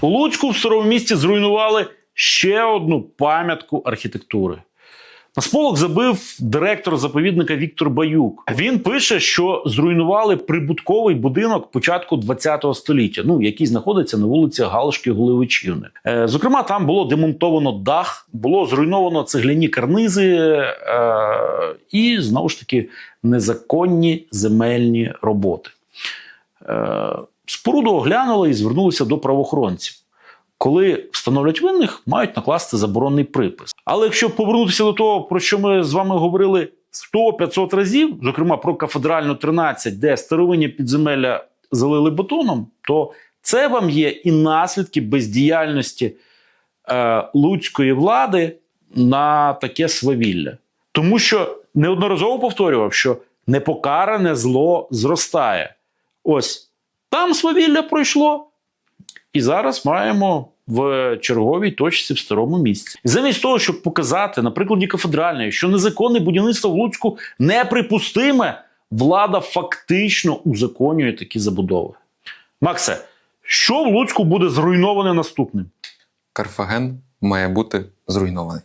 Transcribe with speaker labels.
Speaker 1: У Луцьку в старому місті зруйнували ще одну пам'ятку архітектури. На сполох забив директор заповідника Віктор Баюк. Він пише, що зруйнували прибутковий будинок початку ХХ століття, ну який знаходиться на вулиці Галушки Гулевичівни. Е, зокрема, там було демонтовано дах, було зруйновано цегляні карнизи е, і знову ж таки незаконні земельні роботи. Е, споруду оглянули і звернулися до правоохоронців. Коли встановлять винних, мають накласти заборонний припис. Але якщо повернутися до того, про що ми з вами говорили 100-500 разів, зокрема про кафедральну 13, де старовинні підземелля залили бетоном, то це вам є і наслідки бездіяльності е, луцької влади на таке свавілля. Тому що неодноразово повторював, що непокаране зло зростає. Ось там свавілля пройшло, і зараз маємо в черговій точці в старому місці. Замість того, щоб показати на прикладі кафедральної, що незаконне будівництво в Луцьку неприпустиме, влада фактично узаконює такі забудови. Максе, що в Луцьку буде зруйноване наступним?
Speaker 2: Карфаген має бути зруйнований.